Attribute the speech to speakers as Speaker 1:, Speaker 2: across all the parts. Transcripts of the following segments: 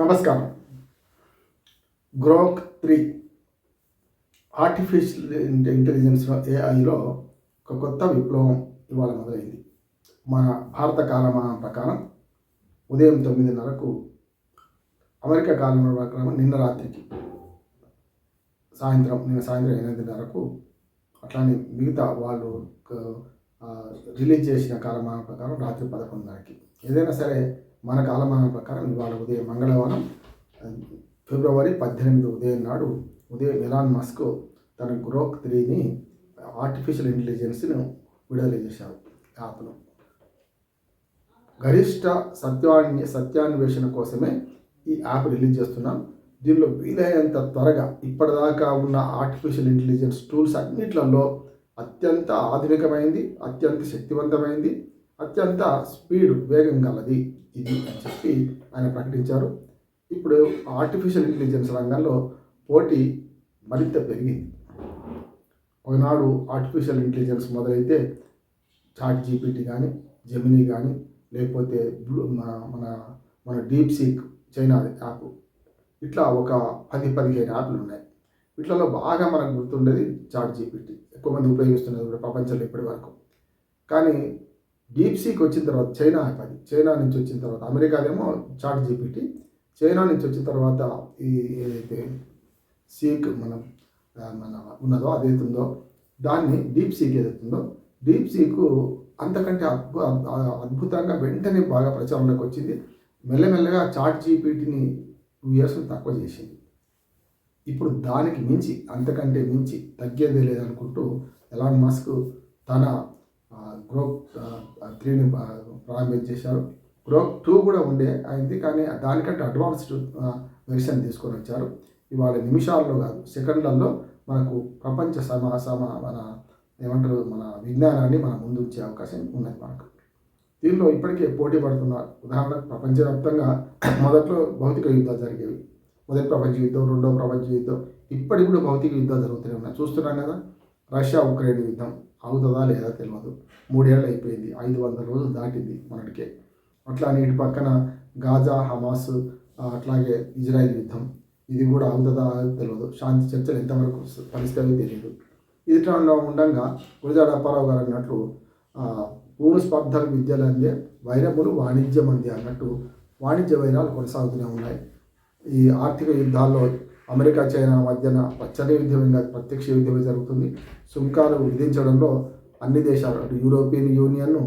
Speaker 1: నమస్కారం. Grok three artificial intelligence ఏఐలో ఒక కొత్త విప్లవం ఇవాళ మొదలైంది. మన భారత కాలమానం ప్రకారం ఉదయం తొమ్మిదిన్నరకు అమెరికా కాలమానం ప్రకారం నిన్న రాత్రికి సాయంత్రం నిన్న సాయంత్రం ఎనిమిదిన్నరకు అట్లానే మిగతా వాళ్ళు రిలీజ్ చేసిన కాలమానం ప్రకారం రాత్రి పదకొండున్నరకి. ఏదైనా సరే మన కాలమానం ప్రకారం ఇవాళ ఉదయం మంగళవారం ఫిబ్రవరి పద్దెనిమిది ఉదయం నాడు ఉదయం ఎలాన్ మస్క్ తన గ్రోక్ త్రీని ఆర్టిఫిషియల్ ఇంటెలిజెన్స్ను విడుదల చేశారు. యాప్ను గరిష్ట సత్యాన్ని సత్యాన్వేషణ కోసమే ఈ యాప్ రిలీజ్ చేస్తున్నాం. దీనిలో వీలైనంత త్వరగా ఇప్పటిదాకా ఉన్న ఆర్టిఫిషియల్ ఇంటెలిజెన్స్ టూల్స్ అన్నిట్లలో అత్యంత ఆధునికమైంది అత్యంత శక్తివంతమైంది. అత్యంత స్పీడ్ వేగం గలది. ఇది అని చెప్పి ఆయన ప్రకటించారు. ఇప్పుడు ఆర్టిఫిషియల్ ఇంటెలిజెన్స్ రంగంలో పోటీ మరింత పెరిగింది. ఒకనాడు ఆర్టిఫిషియల్ ఇంటెలిజెన్స్ మొదలైతే చాట్ జీపీటీ కానీ జెమినీ కానీ లేకపోతే బ్లూ మన- మన మన డీప్ సీక్ చైనా యాప్ ఇట్లా ఒక పది పదిహేను యాప్లు ఉన్నాయి. వీటిలో బాగా మనకు గుర్తుండేది చాట్ జీపీటీ ఎక్కువ మంది ఉపయోగిస్తున్నది ప్రపంచంలో ఇప్పటి వరకు. కానీ డీప్ సీక్ వచ్చిన తర్వాత చైనా యాప్ అది చైనా నుంచి వచ్చిన తర్వాత అమెరికాదేమో చాట్ జీపీటీ చైనా నుంచి వచ్చిన తర్వాత ఈ ఏదైతే సీక్ మనం మన ఉన్నదో అదైతే ఉందో దాన్ని డీప్ సీక్ ఏదైతుందో డీప్ సీకు అంతకంటే అద్భు అద్భుతంగా వెంటనే బాగా ప్రచారంలోకి వచ్చింది. మెల్లమెల్లగా చాట్ జీపీటీని టూ ఇయర్స్ తక్కువ చేసింది. ఇప్పుడు దానికి మించి అంతకంటే మించి తగ్గేదే లేదనుకుంటూ ఎలాన్ మస్క్ తన గ్రోక్ త్రీని ప్రారంభించేశారు గ్రోక్ టూ కూడా ఉండే అయింది కానీ దానికంటే అడ్వాన్స్డ్ వెర్షన్ తీసుకొని వచ్చారు. ఇవాళ నిమిషాల్లో కాదు సెకండ్లలో మనకు ప్రపంచ సమా సమ మన ఏమంటారు మన విజ్ఞానాన్ని మన ముందుంచే అవకాశం ఉన్నది మనకు. దీనిలో ఇప్పటికే పోటీ పడుతున్నారు ఉదాహరణకు ప్రపంచవ్యాప్తంగా మొదట్లో భౌతిక యుద్ధాలు జరిగేవి. మొదటి ప్రపంచ యుద్ధం రెండవ ప్రపంచ యుద్ధం ఇప్పటికి కూడా భౌతిక యుద్ధాలు జరుగుతూనే ఉన్నాయి. చూస్తున్నాం కదా రష్యా ఉక్రెయిన్ యుద్ధం. అవుతుందా లేదా తెలియదు మూడేళ్ళు అయిపోయింది ఐదు వందల రోజులు దాటింది మొన్నటికే. అట్లా నేటి పక్కన గాజా హమాస్ అట్లాగే ఇజ్రాయెల్ యుద్ధం. ఇది కూడా అవుతుందా తెలియదు శాంతి చర్చలు ఎంతవరకు పరిస్థితి తెలియదు ఇది ఇట్లా ఉండగా గురజాడ అప్పారావు గారు అన్నట్లు భూమి పూర్వ విద్యలు అందే వైరములు వాణిజ్యం అంది అన్నట్టు వాణిజ్య వైరాలు కొనసాగుతూనే ఉన్నాయి. ఈ ఆర్థిక యుద్ధాల్లో అమెరికా చైనా మధ్యన పచ్చని యుద్ధంగా ప్రత్యక్ష యుద్ధమే జరుగుతుంది. సుంకాలు విధించడంలో అన్ని దేశాలు అటు యూరోపియన్ యూనియన్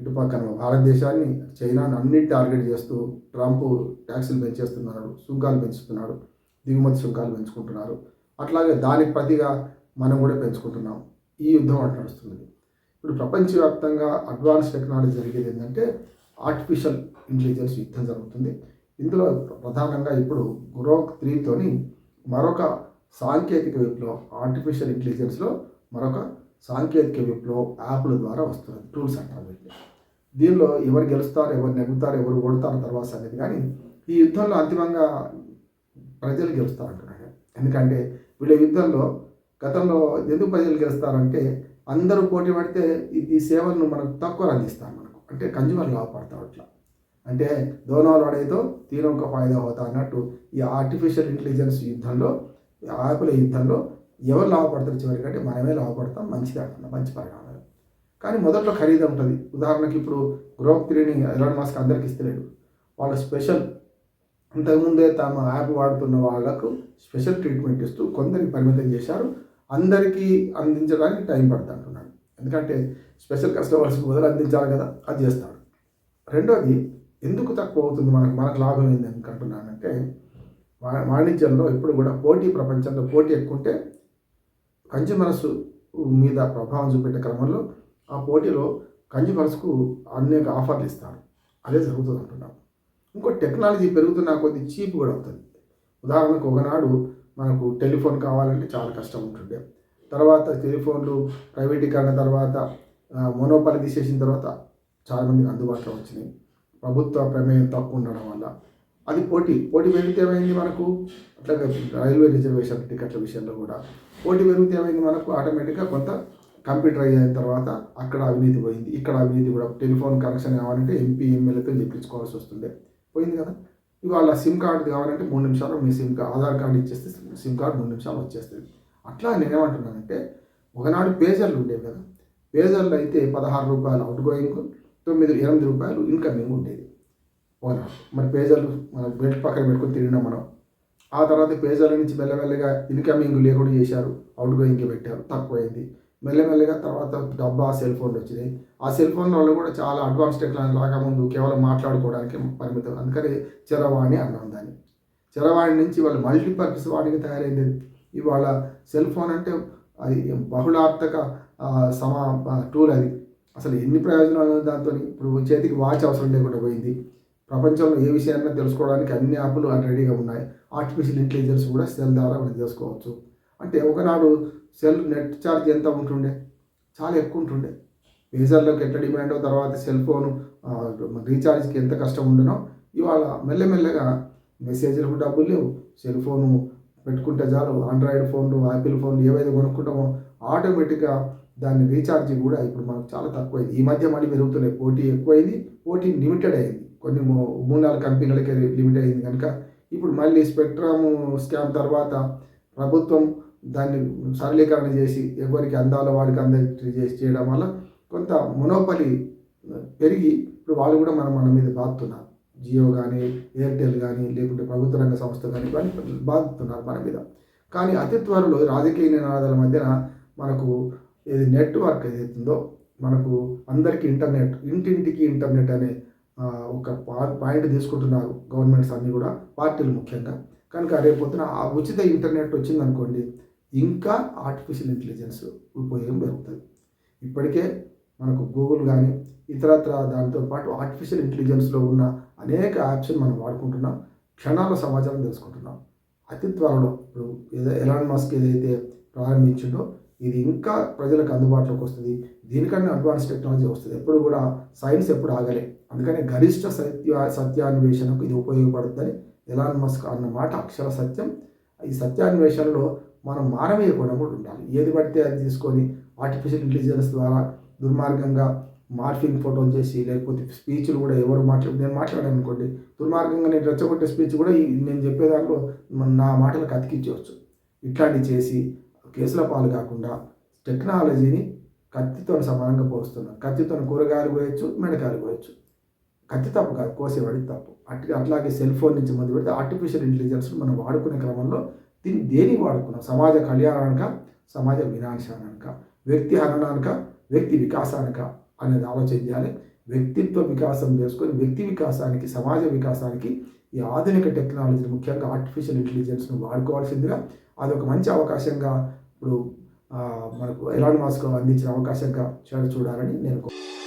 Speaker 1: ఇటు పక్కన భారతదేశాన్ని చైనాను అన్ని టార్గెట్ చేస్తూ ట్రంప్ ట్యాక్సులు పెంచేస్తున్నాడు సుంకాలు పెంచుతున్నాడు దిగుమతి సుంకాలు పెంచుకుంటున్నారు. అట్లాగే దానికి ప్రతిగా మనం కూడా పెంచుకుంటున్నాం. ఈ యుద్ధం అటు నడుస్తుంది ఇప్పుడు ప్రపంచవ్యాప్తంగా అడ్వాన్స్ టెక్నాలజీ జరిగేది ఏంటంటే ఆర్టిఫిషియల్ ఇంటెలిజెన్స్ యుద్ధం జరుగుతుంది. ఇందులో ప్రధానంగా ఇప్పుడు గురోక్ త్రీతోని మరొక సాంకేతిక విప్లవం ఆర్టిఫిషియల్ ఇంటెలిజెన్స్లో మరొక సాంకేతిక విప్లవం యాప్ల ద్వారా వస్తుంది టూల్స్ అంటారు వీటిని దీనిలో ఎవరు గెలుస్తారు ఎవరు నెగ్గుతారు ఎవరు ఓడతారు తర్వాత అనేది కానీ ఈ యుద్ధంలో అంతిమంగా ప్రజలు గెలుస్తారు అంటున్నాడు ఎందుకంటే వీళ్ళ యుద్ధంలో గతంలో ఎందుకు ప్రజలు గెలుస్తారంటే అందరూ పోటీ పడితే ఈ- ఈ సేవలను మనకు తక్కువ అందిస్తారు మనకు. అంటే కన్జ్యూమర్ లాభపడతారు అట్లా. అంటే దోనోలు వాడేదో తీరం ఒక ఫాయిదా అవుతా అన్నట్టు ఈ ఆర్టిఫిషియల్ ఇంటెలిజెన్స్ యుద్ధంలో ఈ యాప్ల యుద్ధంలో ఎవరు లాభపడతారు చివరికి అంటే మనమే లాభపడతాం మంచిది అంటున్నాం మంచి పరిణామాలు. కానీ మొదట్లో ఖరీదు ఉంటుంది. ఉదాహరణకి ఇప్పుడు గ్రోక్ త్రీని ఎలాన్ మాస్క్ అందరికి ఇస్తలేడు. వాళ్ళ స్పెషల్ ఇంతకుముందే తమ యాప్ వాడుతున్న వాళ్ళకు స్పెషల్ ట్రీట్మెంట్ ఇస్తూ కొందరికి పరిమితం చేశారు. అందరికీ అందించడానికి టైం పడుతుంటున్నాడు ఎందుకంటే స్పెషల్ కస్టమర్స్కి మొదలు అందించాలి కదా అది చేస్తాడు. రెండోది ఎందుకు తక్కువ అవుతుంది? మనకు మనకు లాభం ఏంది అనుకుంటున్నానంటే వా- వాణిజ్యంలో ఇప్పుడు కూడా పోటీ ప్రపంచంలో పోటీ ఎక్కువ ఉంటే కన్జ్యూమర్స్ మీద ప్రభావం చూపెట్టే క్రమంలో ఆ పోటీలో కన్జ్యూమర్స్కు అనేక ఆఫర్లు ఇస్తారు. అదే జరుగుతుంది అంటున్నాం. ఇంకో టెక్నాలజీ పెరుగుతున్న కొద్ది చీప్ కూడా అవుతుంది. ఉదాహరణకు ఒకనాడు మనకు టెలిఫోన్ కావాలంటే చాలా కష్టం ఉంటుండే. తర్వాత టెలిఫోన్లు ప్రైవేటీకరణ తర్వాత మోనోపాలి తీసేసిన తర్వాత చాలామందికి అందుబాటులో వచ్చినాయి. ప్రభుత్వ ప్రమేయం తక్కువ ఉండడం వల్ల. అది పోటీ. పోటీ పెరిగితే ఏమైంది మనకు? అట్లాగే రైల్వే రిజర్వేషన్ టికెట్ల విషయంలో కూడా పోటీ పెరిగితే ఏమైంది మనకు? ఆటోమేటిక్గా కొంత కంప్యూటరైజ్ అయిన తర్వాత అక్కడ అవినీతి పోయింది. ఇక్కడ అవినీతి కూడా టెలిఫోన్ కనెక్షన్ కావాలంటే ఎంపీ ఎమ్మెల్యేతో చెప్పించుకోవాల్సి వస్తుండే పోయింది కదా? ఇవాళ సిమ్ కార్డు కావాలంటే మూడు నిమిషాలు మీ సిమ్ కార్డు ఆధార్ కార్డు ఇచ్చేస్తే సిమ్ కార్డు మూడు నిమిషాలు వచ్చేస్తుంది. అట్లా నేనేమంటున్నానంటే ఒకనాడు పేజర్లు ఉండేవి కదా? పేజర్లు అయితే పదహారు రూపాయలు అవుట్ గోయింగ్ తొమ్మిది ఎనిమిది రూపాయలు ఇన్కమింగ్ ఉండేది. ఒకనాడు మరి పేజర్లు మన బెల్ట్ పక్కన పెట్టుకొని తిరిగినాం మనం. ఆ తర్వాత పేజర్ల నుంచి మెల్లమెల్లగా ఇన్కమింగ్ లేకుండా చేశారు. అవుట్గోయింగ్కి పెట్టారు. తక్కువైంది. మెల్లమెల్లగా తర్వాత డబ్బా సెల్ ఫోన్లు వచ్చినాయి ఆ సెల్ ఫోన్ వాళ్ళు కూడా చాలా అడ్వాన్స్ టెక్నాలజీ రాకముందు ముందు కేవలం మాట్లాడుకోవడానికి పరిమితం. అందుకని చరవాణి అన్నాం దాన్ని. చరవాణి నుంచి వాళ్ళు మల్టీపర్పస్ వాణికి తయారైంది. ఇవాళ సెల్ ఫోన్ అంటే అది బహుళార్థక సమా టూల్ అది. అసలు ఎన్ని ప్రయోజనాలు ఉన్నాయి దాంతో ఇప్పుడు చేతికి వాచ్ అవసరం లేకుండా పోయింది. ప్రపంచంలో ఏ విషయాన్ని తెలుసుకోవడానికి అన్ని యాప్లు రెడీగా ఉన్నాయి. ఆర్టిఫిషియల్ ఇంటెలిజెన్స్ కూడా సెల్ ద్వారా మనం తెలుసుకోవచ్చు. అంటే ఒకనాడు సెల్ నెట్ ఛార్జ్ ఎంత ఉంటుండే? చాలా ఎక్కువ ఉంటుండే. మేజర్లోకి ఎట్లా డిమాండ్ తర్వాత సెల్ ఫోన్ రీఛార్జ్కి ఎంత కష్టం ఉండనో ఇవాళ మెల్లమెల్లగా మెసేజ్లకు డబ్బులు లేవు. సెల్ ఫోను పెట్టుకుంటే చాలు ఆండ్రాయిడ్ ఫోన్లు యాపిల్ ఫోన్లు ఏవైతే కొనుక్కుంటామో ఆటోమేటిక్గా దాని రీఛార్జ్ కూడా ఇప్పుడు మనకు చాలా తక్కువైంది. ఈ మధ్య మళ్ళీ పెరుగుతున్నాయి పోటీ ఎక్కువైంది. పోటీ లిమిటెడ్ అయింది. కొన్ని మూడు నాలుగు కంపెనీలకి లిమిట్ అయింది కనుక ఇప్పుడు మళ్ళీ స్పెక్ట్రమ్ స్కామ్ తర్వాత ప్రభుత్వం దాన్ని సరళీకరణ చేసి ఎవరికి అందాల వాడికి అందరికి చేసి చేయడం వల్ల కొంత మునోపలి పెరిగి ఇప్పుడు వాళ్ళు కూడా మనం మన మీద బాగుతున్నారు జియో కానీ ఎయిర్టెల్ కానీ లేకుంటే ప్రభుత్వ రంగ సంస్థ కానీ ఇవన్నీ బాగుతున్నారు మన మీద. కానీ అతి త్వరలో రాజకీయ నినాదాల మధ్యన మనకు ఇది నెట్వర్క్ ఏదైతుందో మనకు అందరికీ ఇంటర్నెట్ ఇంటింటికి ఇంటర్నెట్ అనే ఒక పాయింట్ తీసుకుంటున్నారు గవర్నమెంట్స్ అన్నీ కూడా పార్టీలు ముఖ్యంగా. కనుక రేపొద్దున ఆ ఉచిత ఇంటర్నెట్ వచ్చిందనుకోండి ఇంకా ఆర్టిఫిషియల్ ఇంటెలిజెన్స్ ఉపయోగం పెరుగుతుంది. ఇప్పటికే మనకు గూగుల్ కానీ ఇతరత్ర దాంతో పాటు ఆర్టిఫిషియల్ ఇంటెలిజెన్స్లో ఉన్న అనేక యాప్స్ని మనం వాడుకుంటున్నాం క్షణాల సమాచారం తెలుసుకుంటున్నాం. అతి త్వరలో ఇప్పుడు ఏదో ఎలాన్ మస్క్ ఏదైతే ప్రారంభించిండో ఇది ఇంకా ప్రజలకు అందుబాటులోకి వస్తుంది. దీనికన్నా అడ్వాన్స్ టెక్నాలజీ వస్తుంది. ఎప్పుడు కూడా సైన్స్ ఎప్పుడు ఆగలే. అందుకని గరిష్ట సత్య సత్యాన్వేషణకు ఇది ఉపయోగపడుతుందని ఎలాన్ మస్క్ అన్న మాట అక్షర సత్యం. ఈ సత్యాన్వేషణలో మనం మానవీయ గుణం కూడా ఉండాలి. ఏది పడితే అది తీసుకొని ఆర్టిఫిషియల్ ఇంటెలిజెన్స్ ద్వారా దుర్మార్గంగా మార్ఫింగ్ ఫోటోలు చేసి లేకపోతే స్పీచ్లు కూడా ఎవరు మాట్లాడు నేను మాట్లాడాను అనుకోండి దుర్మార్గంగా నేను రెచ్చగొట్టే స్పీచ్ కూడా నేను చెప్పే దాంట్లో నా మాటలకు అతికించవచ్చు. ఇట్లాంటివి చేసి కేసుల పాలు కాకుండా టెక్నాలజీని కత్తితో సమానంగా పోస్తున్నాం కత్తితో కూరగాయలు పోయొచ్చు మెడకాయలు పోయొచ్చు. కత్తి తప్పు కాదు కోసేవాడి తప్పు. అట్లా అట్లాగే సెల్ ఫోన్ నుంచి మొదలు పెడితే ఆర్టిఫిషియల్ ఇంటెలిజెన్స్ మనం వాడుకునే క్రమంలో దీన్ని దేనికి వాడుకున్నాం? సమాజ కళ్యాణానిక సమాజ వినాశానిక వ్యక్తి హరణానిక వ్యక్తి వికాసానిక అనేది ఆలోచన చేయాలి. వ్యక్తిత్వ వికాసం చేసుకొని వ్యక్తి వికాసానికి సమాజ వికాసానికి ఈ ఆధునిక టెక్నాలజీ ముఖ్యంగా ఆర్టిఫిషియల్ ఇంటెలిజెన్స్ను వాడుకోవాల్సిందిగా అదొక మంచి అవకాశంగా ఇప్పుడు మనకు ఎలాంటి మాస్క్ అందించిన అవకాశంగా చూడాలని నేను కోరుకుంటున్నాను.